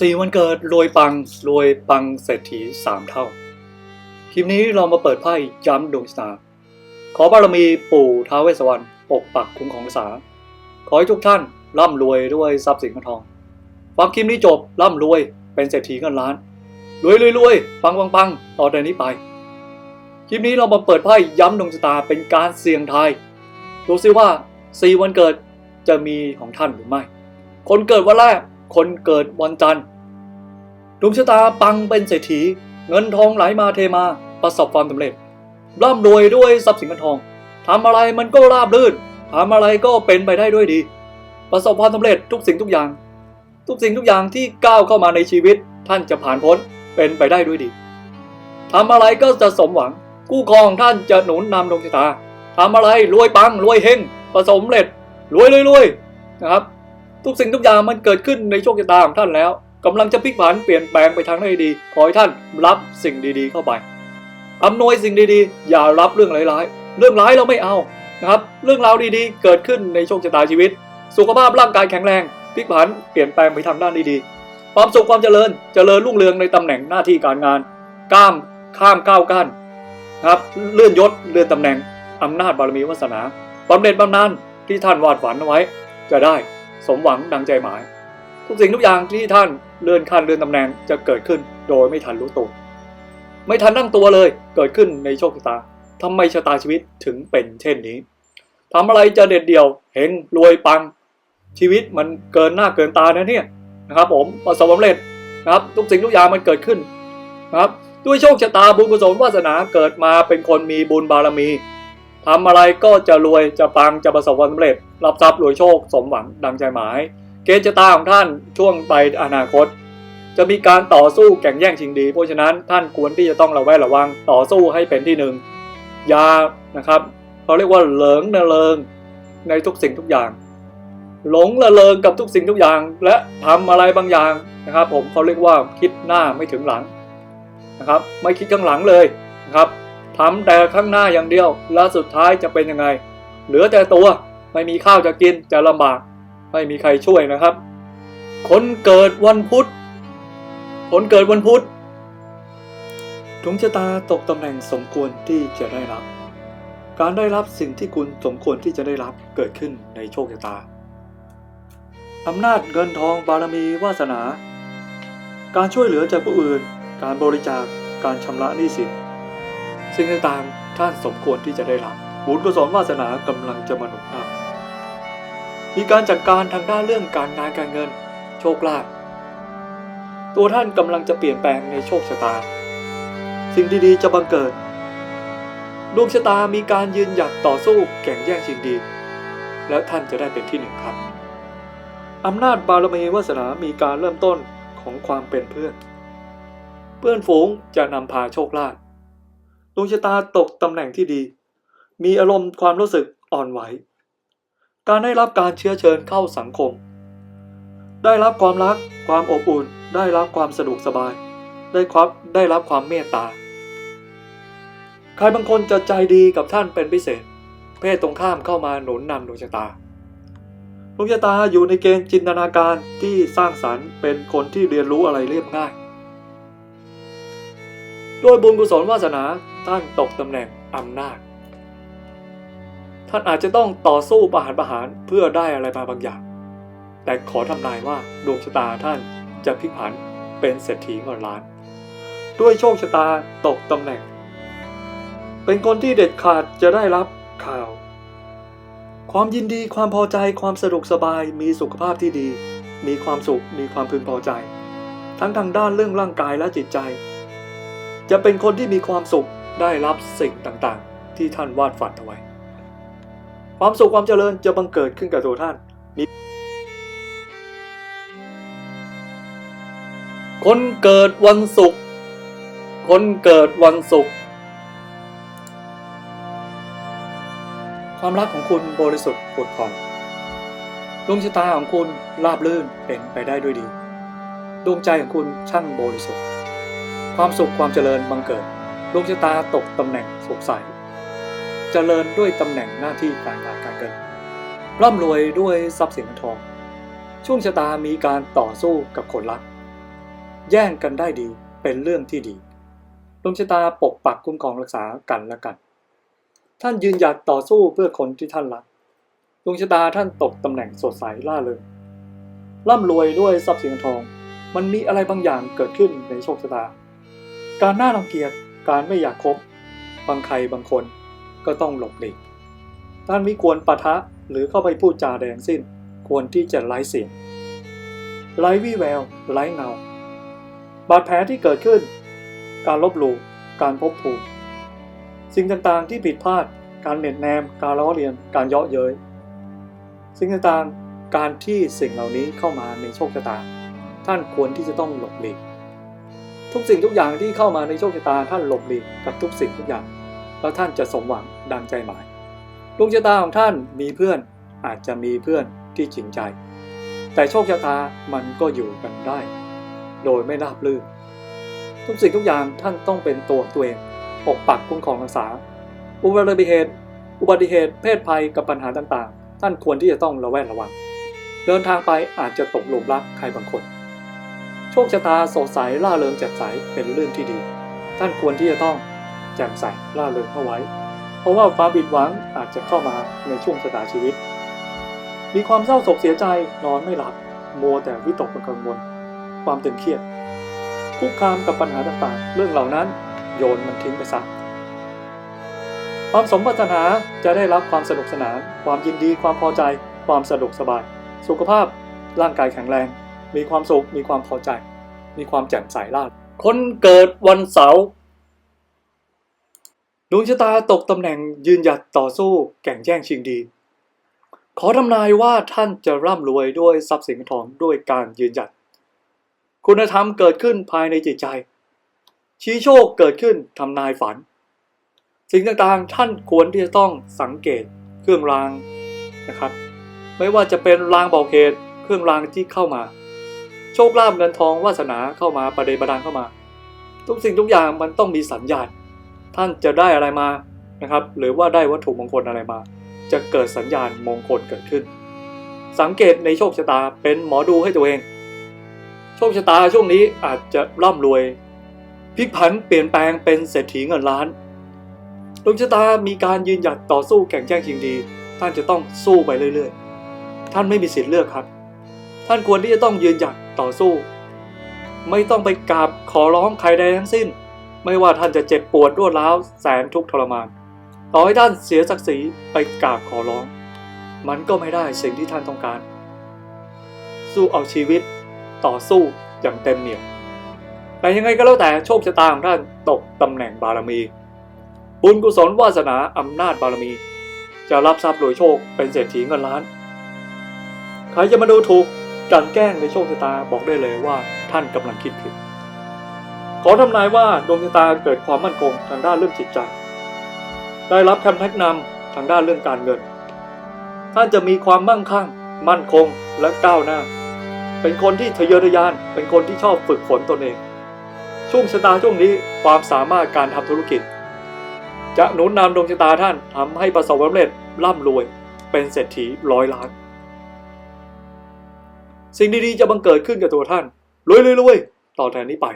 สี่วันเกิดรวยปังรวยปังเศรษฐีสามเท่า คลิปนี้เรามาเปิดไพ่ย้ำดวงชะตา ขอบารมีปู่ท้าวเวสสวรรณปกปักคุ้มของรักษา ขอให้ทุกท่านร่ำรวยด้วยทรัพย์สินเงินทอง ฟังคลิปนี้จบร่ำรวยเป็นเศรษฐีเงินล้าน รวยรวยรวยปังปังปังต่อแต่นี้ไป คลิปนี้เรามาเปิดไพ่ย้ำดวงชะตาเป็นการเสี่ยงทายดูซิว่าสี่วันเกิดจะมีของท่านหรือไม่ คนเกิดวันแรกคนเกิดวันจันทร์ ดวงชะตาปังเป็นเศรษฐี เงินทองไหลมาเทมาประสบความสำเร็จร่ำรวยด้วยทรัพย์สินเงินทองทำอะไรมันก็ราบรื่นทำอะไรก็เป็นไปได้ด้วยดี ประสบความสำเร็จทุกสิ่งทุกอย่าง ทุกสิ่งทุกอย่างที่ก้าวเข้ามาในชีวิต ท่านจะผ่านพ้นเป็นไปได้ด้วยดีทำอะไรก็จะสมหวัง กู้ครองท่านจะหนุนนำดวงชะตาทำอะไรรวยปังรวยเฮงประสบสำเร็จรวยรวยรวยนะครับ ทุกสิ่งทุกอย่างมันเกิดขึ้นในโชคชะตาของท่านแล้ว กำลังจะพลิกผันเปลี่ยนแปลงไปทางไหนดี ขอให้ท่านรับสิ่งดีๆเข้าไปอำนวยสิ่งดีๆ อย่ารับเรื่องร้ายๆ เรื่องร้ายเราไม่เอานะครับเรื่องราวดีๆ เกิดขึ้นในโชคชะตาชีวิต สุขภาพร่างกายแข็งแรงพลิกผันเปลี่ยนแปลงไปทางด้านดีๆ ความสุขความเจริญเจริญรุ่งเรืองในตำแหน่งหน้าที่การงาน ก้ามข้ามก้าวกั้นนะครับเลื่อนยศเลื่อนตำแหน่งอำนาจบารมีวาสนาบำเหน็จบำนาญที่ท่านวาดฝันเอาไว้ จะได้สมหวังดังใจหมาย ทุกสิ่งทุกอย่างที่ท่านเลื่อนขั้นเลื่อนตำแหน่งจะเกิดขึ้นโดยไม่ทันรู้ตัว ไม่ทันตั้งตัวเลย เกิดขึ้นในโชคชะตาทำไมชะตาชีวิตถึงเป็นเช่นนี้ทำอะไรจะเด็ดเดี่ยวเฮงรวยปัง ชีวิตมันเกินหน้าเกินตานะเนี่ยนะครับ ผมประสบความสำเร็จนะครับ ทุกสิ่งทุกอย่างมันเกิดขึ้นนะครับ ด้วยโชคชะตาบุญกุศลวาสนาเกิดมาเป็นคนมีบุญบารมีทำอะไรก็จะรวยจะปังจะประสบความสำเร็จ รับทรัพย์รวยโชคสมหวังดังใจหมาย เกณฑ์ชะตาของท่านช่วงไปอนาคต จะมีการต่อสู้แข่งแย่งชิงดี เพราะฉะนั้นท่านควรที่จะต้องระแวดระวังต่อสู้ให้เป็นที่หนึ่งอยานะครับเขาเรียกว่าเหลิงเนเริงในทุกสิ่งทุกอย่าง หลงละเลงกับทุกสิ่งทุกอย่าง และทำอะไรบางอย่างนะครับ ผมเขาเรียกว่าคิดหน้าไม่ถึงหลังนะครับ ไม่คิดข้างหลังเลยนะครับทำแต่ข้างหน้าอย่างเดียว แล้วสุดท้ายจะเป็นยังไง เหลือแต่ตัวไม่มีข้าวจะกินจะลำบาก ไม่มีใครช่วยนะครับ คนเกิดวันพุธ คนเกิดวันพุธดวงชะตาตกตำแหน่งสมควรที่จะได้รับ การได้รับสิ่งที่คุณสมควรที่จะได้รับเกิดขึ้นในโชคชะตา อำนาจเงินทองบารมีวาสนา การช่วยเหลือจากผู้อื่น การบริจาค การชำระหนี้สิน สิ่งต่างๆท่านสมควรที่จะได้รับ บุญกุศลวาสนากำลังจะมาหนุนนำ มีการจัดการทางด้านเรื่องการงานการเงิน โชคลาภตัวท่านกำลังจะเปลี่ยนแปลงในโชคชะตา สิ่งดีๆจะบังเกิด ดวงชะตามีการยืนหยัดต่อสู้แข่งแย่งชิงดี และท่านจะได้เป็นที่หนึ่งครับอำนาจบารมีวาสนามีการเริ่มต้นของความเป็นเพื่อน เพื่อนฝูงจะนำพาโชคลาภดวงชะตาตกตำแหน่งที่ดี มีอารมณ์ความรู้สึกอ่อนไหว การได้รับการเชื้อเชิญเข้าสังคม ได้รับความรัก ความอบอุ่น ได้รับความสะดวกสบาย ได้ครับได้รับความเมตตา ใครบางคนจะใจดีกับท่านเป็นพิเศษ เพศตรงข้ามเข้ามาหนุนนำดวงชะตาดวงชะตาอยู่ในเกณฑ์จินตนาการที่สร้างสรรค์เป็นคนที่เรียนรู้อะไรเรียบง่ายโดยบุญกุศลวาสนาท่านตกตำแหน่งอำนาจ ท่านอาจจะต้องต่อสู้ประหารประหารเพื่อได้อะไรมาบางอย่าง แต่ขอทำนายว่าดวงชะตาท่านจะพลิกผันเป็นเศรษฐีเงินล้าน ด้วยโชคชะตาตกตำแหน่ง เป็นคนที่เด็ดขาดจะได้รับข่าว ความยินดีความพอใจความสะดวกสบายมีสุขภาพที่ดี มีความสุขมีความพึงพอใจ ทั้งทางด้านเรื่องร่างกายและจิตใจ จะเป็นคนที่มีความสุขได้รับสิ่งต่างๆ ที่ท่านวาดฝันเอาไว้ ความสุขความเจริญจะบังเกิดขึ้นกับตัวท่านมีคนเกิดวันศุกร์ คนเกิดวันศุกร์ ความรักของคุณบริสุทธิ์ผุดผ่อง ดวงชะตาของคุณราบรื่นเป็นไปได้ด้วยดี ดวงใจของคุณช่างบริสุทธิ์ ความสุขความเจริญบังเกิด ดวงชะตาตกตำแหน่งสุขใส เจริญด้วยตำแหน่งหน้าที่การงานการเงิน ร่ำรวยด้วยทรัพย์สินเงินทอง ช่วงชะตามีการต่อสู้กับคนรัก แย่งกันได้ดีเป็นเรื่องที่ดีดวงชะตาปกปักคุ้มครองรักษากันและกัน ท่านยืนหยัดต่อสู้เพื่อคนที่ท่านรักดวงชะตาท่านตกตำแหน่งสดใสล่าเริงร่ำรวยด้วยทรัพย์สินเงินทอง มันมีอะไรบางอย่างเกิดขึ้นในโชคชะตา การน่ารังเกียจการไม่อยากคบบางใครบางคน ก็ต้องหลบหลีกท่านไม่ควรปะทะหรือเข้าไปพูดจาแดงสิ้น ควรที่จะไร้เสียง ไร้วี่แวว ไร้เงา บาดแผลที่เกิดขึ้น การลบหลู่ การพบภูมิสิ่งต่างๆที่ผิดพลาด การเหน็ดแนม การล้อเลียน การเยาะเย้ย สิ่งต่างๆ การที่สิ่งเหล่านี้เข้ามาในโชคชะตา ท่านควรที่จะต้องหลบหลีก ทุกสิ่งทุกอย่างที่เข้ามาในโชคชะตาท่านหลบหลีกกับทุกสิ่งทุกอย่าง แล้วท่านจะสมหวังดังใจหมายดวงชะตาของท่านมีเพื่อนอาจจะมีเพื่อนที่จริงใจ แต่โชคชะตามันก็อยู่กันได้ โดยไม่ราบรื่นทุกสิ่งทุกอย่างท่านต้องเป็นตัวตัวเองปกปักคุ้มครองรักษา อุบัติเหตุ อุบัติเหตุเพศภัยกับปัญหาต่างๆ ท่านควรที่จะต้องระแวดระวัง เดินทางไปอาจจะตกหลุมรักใครบางคน โชคชะตาสดใสล่าเริงแจ่มใสเป็นเรื่องที่ดี ท่านควรที่จะต้อง แจ่มใสล่าเริงเข้าไว้ เพราะว่าฟ้าบิดหวังอาจจะเข้ามาในช่วงชะตาชีวิต มีความเศร้าโศกเสียใจนอนไม่หลับมัวแต่วิตกกังวล ความตึงเครียดคุกคามกับปัญหาต่างๆ เรื่องเหล่านั้นโยนมันทิ้งไปซะความสมปรารถนาจะได้รับความสนุกสนาน ความยินดี ความพอใจ ความสะดวกสบาย สุขภาพ ร่างกายแข็งแรง มีความสุข มีความพอใจ มีความแจ่มใสล่าคนเกิดวันเสาร์ ดวงชะตาตกตำแหน่งยืนหยัดต่อสู้แข่งแย่งชิงดี ขอทำนายว่าท่านจะร่ำรวยด้วยทรัพย์สินทองด้วยการยืนหยัด คุณธรรมเกิดขึ้นภายในจิตใจ ชี้โชคเกิดขึ้นทำนายฝัน สิ่งต่างๆท่านควรที่จะต้องสังเกตเครื่องรางนะครับ ไม่ว่าจะเป็นรางบอกเหตุเครื่องรางที่เข้ามา โชคลาภเงินทองวาสนาเข้ามาประเดประดังเข้ามา ทุกสิ่งทุกอย่างมันต้องมีสัญญาณ ท่านจะได้อะไรมานะครับ หรือว่าได้วัตถุมงคลอะไรมา จะเกิดสัญญาณมงคลเกิดขึ้น สังเกตในโชคชะตาเป็นหมอดูให้ตัวเอง โชคชะตาช่วงนี้อาจจะร่ำรวยพลิกผันเปลี่ยนแปลงเป็นเศรษฐีเงินล้านดวงชะตามีการยืนหยัดต่อสู้แข่งแย่งชิงดี ท่านจะต้องสู้ไปเรื่อยๆ ท่านไม่มีสิทธิ์เลือกครับ ท่านควรที่จะต้องยืนหยัดต่อสู้ ไม่ต้องไปกราบขอร้องใครใดทั้งสิ้น ไม่ว่าท่านจะเจ็บปวดรวดร้าวแสนทุกข์ทรมาน ต่อให้ท่านเสียศักดิ์ศรีไปกราบขอร้อง มันก็ไม่ได้สิ่งที่ท่านต้องการ สู้เอาชีวิตต่อสู้อย่างเต็มเหนี่ยวแต่ยังไงก็แล้วแต่โชคชะตาของท่านตกตำแหน่งบารมี บุญกุศลวาสนาอำนาจบารมี จะรับทรัพย์รวยโชคเป็นเศรษฐีเงินล้าน ใครจะมาดูถูกกันแกล้งในโชคชะตาบอกได้เลยว่าท่านกำลังคิดผิด ขอทำนายว่าดวงชะตาเกิดความมั่นคงทางด้านเรื่องจิตใจ ได้รับคำแนะนำทางด้านเรื่องการเงิน ท่านจะมีความมั่งคั่ง มั่นคงและก้าวหน้า เป็นคนที่ทะเยอทะยาน เป็นคนที่ชอบฝึกฝนตนเอง ช่วงชะตาช่วงนี้ความสามารถการทำธุรกิจ จะหนุนนำดวงชะตาท่านทำให้ประสบความสำเร็จร่ำรวย เป็นเศรษฐีร้อยล้าน สิ่งดีๆจะบังเกิดขึ้นกับตัวท่านรวยๆๆต่อแต่นี้ไป